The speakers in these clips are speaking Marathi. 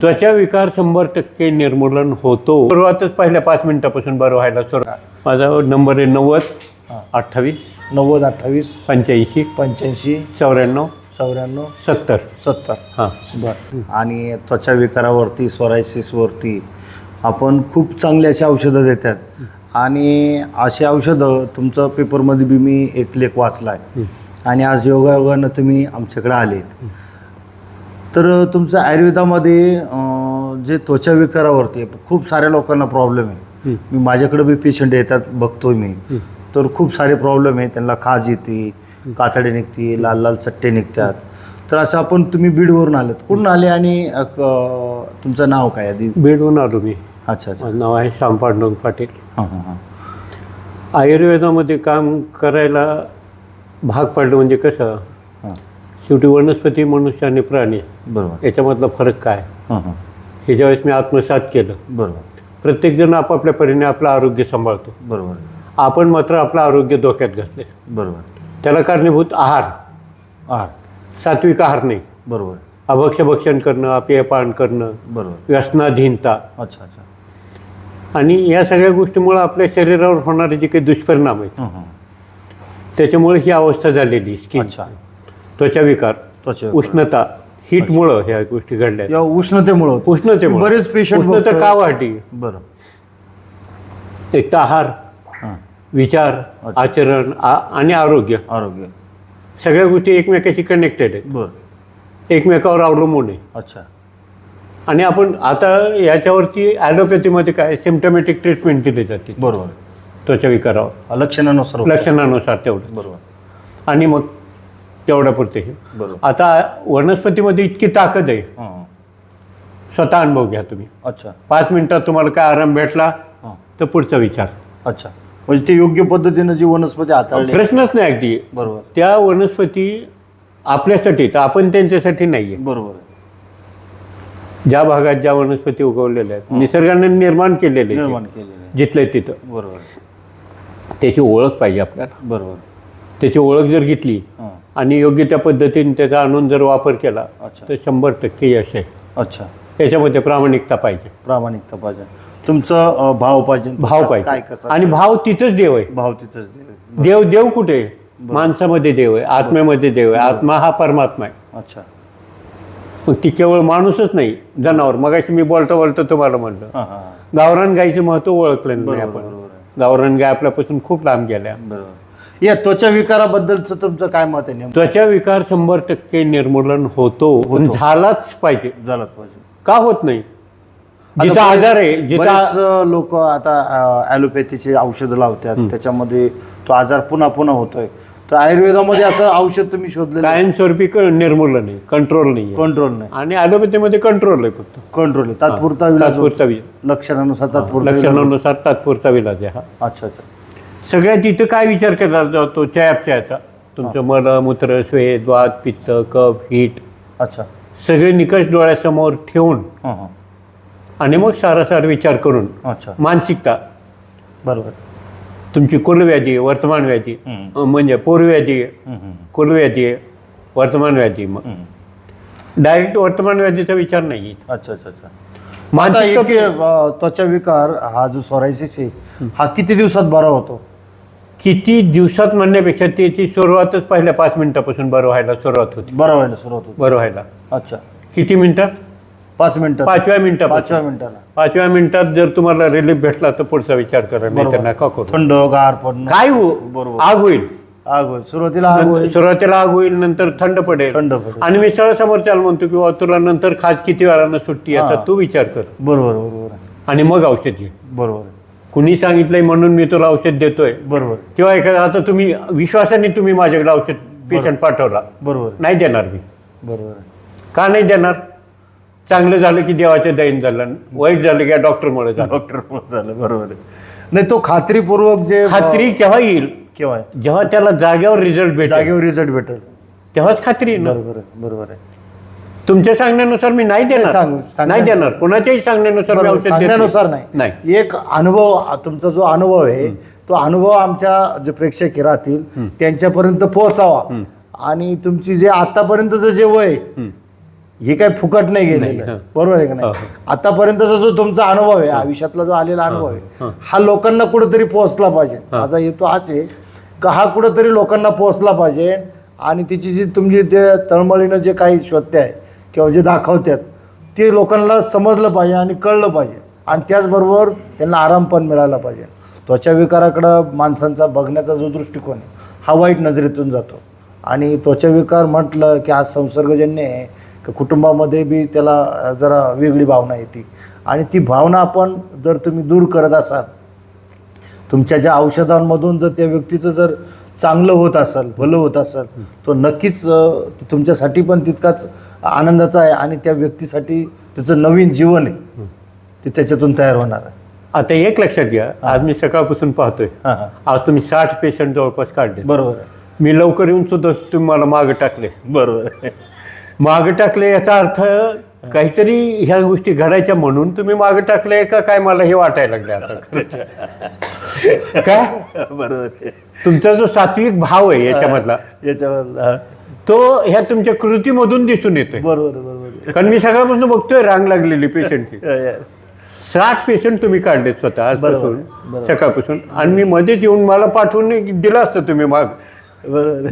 त्वचा विकार शंभर टक्के निर्मूलन होतो. सुरुवातच पहिल्या पाच मिनिटापासून बरं व्हायला सुरुवात माझा नंबर आहे नव्वद अठ्ठावीस नव्वद अठ्ठावीस पंच्याऐंशी पंच्याऐंशी चौऱ्याण्णव चौऱ्याण्णव सत्तर. सत्तर. हां. बर. आणि त्वचा विकारावरती सोरायसिसवरती आपण खूप चांगली अशी औषधं देतात. आणि अशी औषधं तुमचं पेपरमध्ये बी मी एक लेख वाचला आहे आणि आज योगायोगानं तुम्ही आमच्याकडे आले तर तुमचं आयुर्वेदामध्ये जे त्वचा विकारावरती खूप साऱ्या लोकांना प्रॉब्लेम आहे. मी माझ्याकडे बी पेशंट येतात बघतोय मी. तर खूप सारे प्रॉब्लेम आहे. त्यांना खाज येते कातडे निघते लाल लाल चट्टे निघतात. तर असं आपण तुम्ही बीडवरून आलेत. कुठून आले आणि तुमचं नाव काय आधी बेडून आलो मी. अच्छा अच्छा. नाव आहे श्याम पांडुरंग पाटील. हां हां हां. आयुर्वेदामध्ये काम करायला भाग पडलं म्हणजे कसं? शेवटी वनस्पती मनुष्य आणि प्राणी. बरोबर. याच्यामधला फरक काय? हां हां. हे ज्यावेळेस मी आत्मसात केलं बरोबर. प्रत्येकजण आपापल्या परीने आपलं आरोग्य सांभाळतो. बरोबर. आपण मात्र आपलं आरोग्य धोक्यात घातले बरोबर. त्याला कारणीभूत आहार. आहार. सात्विक आहार नाही. बरोबर. अभक्ष भक्षण करणं अपेयपान करणं बरोबर. व्यसनाधीनता. अच्छा अच्छा. आणि या सगळ्या गोष्टीमुळं आपल्या शरीरावर होणारे जे काही दुष्परिणाम आहेत हां हां. त्याच्यामुळे ही अवस्था झालेली स्किन अच्छा. त्वचा विकार त्वचा उष्णता हीटमुळं ह्या गोष्टी घडल्या. या उष्णतेमुळं. होतं. उष्णतेमुळे. बरेच पेशंट उष्णता का वाढली? बरं. एक तर आहार विचार आचरण आणि आरोग्य. आरोग्य. सगळ्या गोष्टी एकमेकाशी कनेक्टेड आहेत. बरं. एकमेकावर अवलंबून आहे. अच्छा. आणि आपण आता याच्यावरती ॲलोपॅथीमध्ये काय सिम्टमॅटिक ट्रीटमेंट दिली जाते. बरोबर. त्वचा विकारावर. लक्षणानुसार. लक्षणानुसार तेवढं. बरोबर. आणि मग तेवढ्या पुरते हे बरोबर. आता वनस्पतीमध्ये इतकी ताकद आहे. हां. स्वतः अनुभव घ्या तुम्ही. अच्छा. पाच मिनिटात तुम्हाला काय आराम भेटला हां. तर पुढचा विचार. अच्छा. म्हणजे ते योग्य पद्धतीनं जी वनस्पती हाताळली. प्रश्नच नाही अगदी. बरोबर. त्या वनस्पती आपल्यासाठी तर आपण त्यांच्यासाठी नाही आहे बरोबर आहे. ज्या भागात ज्या वनस्पती उगवलेल्या आहेत निसर्गाने निर्माण केलेले निर्माण केलेलं. जिथले तिथं. बरोबर. त्याची ओळख पाहिजे आपल्याला. बरोबर त्याची ओळख जर घेतली आणि योग्य त्या पद्धतीने त्याचा आणून जर वापर केला तर शंभर टक्के यश आहे. अच्छा. त्याच्यामध्ये प्रामाणिकता पाहिजे. प्रामाणिकता पाहिजे. तुमचं भाव पाहिजे. भाव पाहिजे. आणि भाव तिथंच देव आहे. भाव तिथंच दे. देव देव कुठे? माणसामध्ये देव आहे आत्म्यामध्ये देव आहे. आत्मा हा परमात्मा आहे. अच्छा. मग ती केवळ माणूसच नाही जनावर. मगाशी मी बोलता बोलता तुम्हाला म्हणलं. गावरान गायचं महत्त्व ओळखलं नाही आपण. गावरान गाय आपल्यापासून खूप लांब गेल्या. बरोबर. या त्वचा विकाराबद्दलचं तुमचं काय मत आहे नेमकं? त्वचा विकार शंभर टक्के निर्मूलन होतो पण झालाच पाहिजे. झालं पाहिजे. का होत नाही? जिचा आजार आहे जिचा लोक आता ॲलोपॅथीचे औषधं लावतात. त्याच्यामध्ये तो आजार पुन्हा पुन्हा होतोय. तर आयुर्वेदामध्ये असं औषध तुम्ही शोधलेलं कायमस्वरूपी क- निर्मूलन आहे कंट्रोल नाही आहे. कंट्रोल नाही. आणि ॲलोपॅथीमध्ये कंट्रोल आहे फक्त. कंट्रोल आहे. तात्पुरता इलाज होतो. तात्पुरता विलाज. लक्षणानुसार तात्पुरता इलाज लक्षणानुसार तात्पुरता विलाज आहे हा. अच्छा अच्छा. सगळ्यात इथं काय विचार केला जातो चयापचयाचा तुमचं मल मूत्र स्वेद वात पित्त कफ हीट अच्छा. सगळे निकष डोळ्यासमोर ठेवून हां हां. आणि मग सारासार विचार करून अच्छा. मानसिकता. बरोबर. तुमची कुलव्याधी वर्तमान व्याधी हम्म. म्हणजे पूर्वव्याधी आहे हम्म, हम्म, कुलव्याधी आहे वर्तमान व्याधी मग. हम्म. डायरेक्ट वर्तमान व्याधीचा विचार नाही अच्छा अच्छा अच्छा. आता मानसिक एक अं, त्वचा विकार हा जो सोरायसिस आहे हा किती दिवसात बरा होतो? किती दिवसात म्हणण्यापेक्षा त्याची सुरुवातच पहिल्या पाच मिनिटापासून बरं व्हायला सुरुवात होती. बरा व्हायला सुरुवात होतो. बरं व्हायला. अच्छा. किती मिनिटं? पाच मिनिटात पाचव्या मिनिटापासून. पाचव्या मिनिटाला. पाचव्या मिनिटात जर तुम्हाला रिलीफ भेटला तर पुढचा विचार करा नाही तर नका करू थंड गार पडणं. काय हो? बरोबर. आग होईल. आग होईल. सुरुवातीला आग होईल. सुरुवातीला आग होईल नंतर थंड पडेल. थंड पडेल. आणि मी सरळ समोरच्याला म्हणतो की बाबा तुला नंतर खाज किती वेळानं सुट्टी याचा तू विचार कर. बरोबर बरोबर. आणि मग औषध घे. बरोबर. कुणी सांगितलंय म्हणून मी तुला औषध देतोय. बरोबर. किंवा एखादा आता तुम्ही विश्वासाने तुम्ही माझ्याकडे औषध पेशंट पाठवला. बरोबर. नाही देणार मी. बरोबर. का नाही देणार? चांगलं झालं की देवाच्या दयीन झालं. वाईट झालं की डॉक्टरमुळे झालं. डॉक्टर झालं बरोबर आहे. नाही तो खात्रीपूर्वक जे खात्री केव्हा येईल? केव्हा? आहे? जेव्हा त्याला जागेवर रिझल्ट भेटेल. जागेवर रिझल्ट भेटेल. तेव्हाच खात्री ना बरोबर आहे बरोबर आहे. तुमच्या सांगण्यानुसार मी नाही सांग- देणार. नाही देणार. कोणाच्याही सांगण्यानुसार मी बरोबर, औषध देत नाही. सांगण्यानुसार नाही. नाही. एक अनुभव तुमचा जो अनुभव आहे तो अनुभव आमच्या जे प्रेक्षक हे राहतील त्यांच्यापर्यंत पोहोचावा. आणि तुमची जे आतापर्यंतचं जे वय हे काय फुकट नाही नाही, गेलेलं हं. बरोबर आहे का नाही? हो. आतापर्यंतचा जो तुमचा अनुभव आहे आयुष्यातला जो आलेला अनुभव आहे हा. लोकांना कुठेतरी पोहोचला पाहिजे. माझा हेतू हाच आहे का हा कुठेतरी लोकांना पोहोचला पाहिजे आणि तिची जी तुमची ते तळमळीनं जे काही शोधते आहे किंवा जे दाखवतात ते लोकांना समजलं पाहिजे आणि कळलं पाहिजे. आणि त्याचबरोबर त्यांना आराम पण मिळाला पाहिजे. त्वचा विकाराकडं माणसांचा बघण्याचा जो दृष्टिकोन आहे हा वाईट नजरेतून जातो. आणि त्वचा विकार म्हटलं की आज संसर्गजन्य आहे की कुटुंबामध्ये बी त्याला जरा वेगळी भावना येते. आणि ती भावना आपण जर तुम्ही दूर करत असाल तुमच्या ज्या औषधांमधून जर त्या व्यक्तीचं जर चांगलं होत असेल भलं होत असेल तो नक्कीच तुमच्यासाठी पण तितकाच आनंदाचा आहे आणि त्या व्यक्तीसाठी त्याचं नवीन जीवन आहे ते त्याच्यातून तयार होणार आहे. आता एक लक्षात घ्या आज मी सकाळपासून पाहतोय. आज तुम्ही साठ पेशंट जवळपास काढले. बरोबर मी लवकर येऊन सुद्धा तुम्ही मला मागं टाकले. बरोबर मागं टाकले याचा अर्थ काहीतरी ह्या गोष्टी घडायच्या म्हणून तुम्ही मागं टाकले का काय मला हे वाटायला लागले आता? काय बरोबर तुमचा जो सात्विक भाव आहे याच्यामधला. याच्यावर हा. तो ह्या तुमच्या कृतीमधून दिसून येतोय. बरोबर बरोबर. कारण मी सकाळपासून बघतोय रांग लागलेली पेशंटची. साठ पेशंट तुम्ही काढलेत स्वतः आजपासून. सकाळपासून. आणि मी मध्येच येऊन मला पाठवून दिलं असतं तुम्ही माग.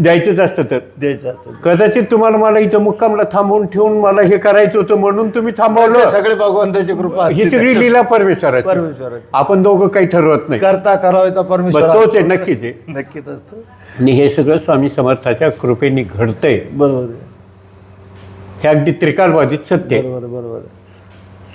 द्यायचंच असतं तर. द्यायचं असतं. कदाचित तुम्हाला मला इथं मुक्कामला थांबवून ठेवून मला हे करायचं होतं म्हणून तुम्ही थांबवलं. सगळे भगवंताची कृपा ही सगळी लीला परमेश्वराची. परमेश्वराची. आपण दोघं काही ठरवत नाही. करता करावं परमेश्वर तोच आहे नक्कीच आहे. नक्कीच असतं. आणि हे सगळं स्वामी समर्थाच्या कृपेने घडतंय. बरोबर हे अगदी त्रिकालबाधित सत्य आहे. बरोबर बरोबर.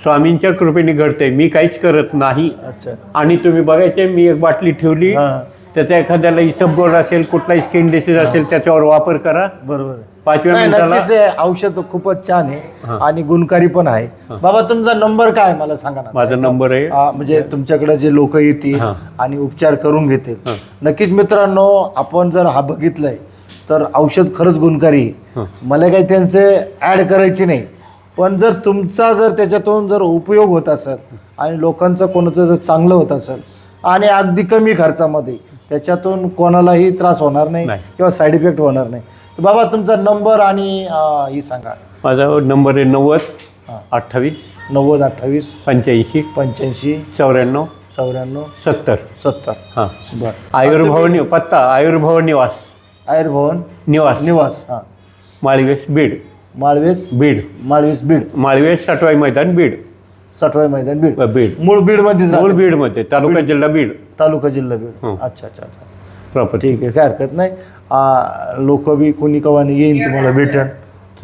स्वामींच्या कृपेने घडतंय. मी काहीच करत नाही. अच्छा. आणि तुम्ही बघायचे मी एक बाटली ठेवली. हां. त्याचा एखाद्याला इसबगोल असेल कुठलाही स्किन डिसीज असेल त्याच्यावर वापर करा. बरोबर पाचव्या नाही मिनिटाला नक्कीच हे औषध खूपच छान आहे आणि गुणकारी पण आहे. बाबा तुमचा नंबर काय आहे? मला सांगा ना. माझा नंबर आहे. म्हणजे तुमच्याकडे जे लोक येतील. आणि उपचार करून घेतील. नक्कीच मित्रांनो आपण जर हा बघितलंय तर औषध खरंच गुणकारी आहे. मला काही त्यांचे ऍड करायचे नाही. पण जर तुमचा जर त्याच्यातून जर उपयोग होत असेल आणि लोकांचं कोणाचं जर चांगलं होत असेल आणि अगदी कमी खर्चामध्ये त्याच्यातून कोणालाही त्रास होणार नाही नाही. किंवा साईड इफेक्ट होणार नाही. तर बाबा तुमचा नंबर आणि आ, ही सांगा. माझा नंबर आहे नव्वद हां. अठ्ठावीस नव्वद अठ्ठावीस पंच्याऐंशी पंच्याऐंशी चौऱ्याण्णव चौऱ्याण्णव सत्तर. सत्तर. हां. बरं. आयुर्भवन पत्ता आयुर्भवन निवास. आयुर्भवन निवास. निवास हां. माळवेस बीड. माळवेस बीड. माळवेस बीड. माळवेस साठवाई मैदान बीड. सटवाई मैदान बीड. बीड. मूळ बीडमध्येच मूळ राहते. बीडमध्ये तालुका जिल्हा बीड. तालुका जिल्हा बीड. हं. अच्छा अच्छा अच्छा. प्रॉपर ठीक आहे काय हरकत नाही. लोक बी कोणी कवानी येईन तुम्हाला भेटन.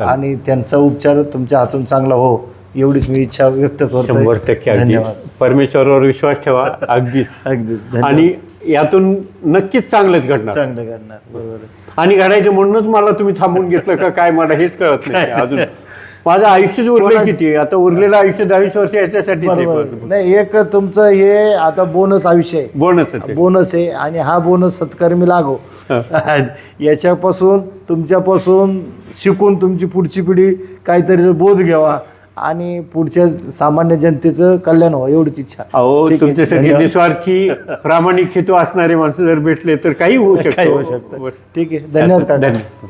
आणि त्यांचा उपचार तुमच्या हातून चांगला हो एवढीच मी इच्छा व्यक्त करतो शंभर टक्के अगदी. परमेश्वरावर विश्वास ठेवा. अगदीच. अगदीच. आणि यातून नक्कीच चांगलंच घडणार. चांगलं करणार बरोबर. आणि घडायचं म्हणूनच मला तुम्ही थांबून घेतलं का काय मला हेच कळत नाही. अजून माझं आयुष्यच उरलं किती? आता उरलेलं आयुष्य दहावीस वर्ष याच्यासाठी नाही एक तुमचं हे आता बोनस आयुष्य आहे. बोनस बोनस आहे आणि हा बोनस सत्कर्मी लागो. याच्यापासून तुमच्यापासून शिकून तुमची पुढची पिढी काहीतरी बोध घ्यावा आणि पुढच्या सामान्य जनतेचं कल्याण व्हावं एवढीच इच्छा. अहो तुमच्यासाठी. निस्वार्थी प्रामाणिक हेतू असणारे माणसं जर भेटले तर काही होऊ शकतो. ठीक आहे. धन्यवाद धन्यवाद.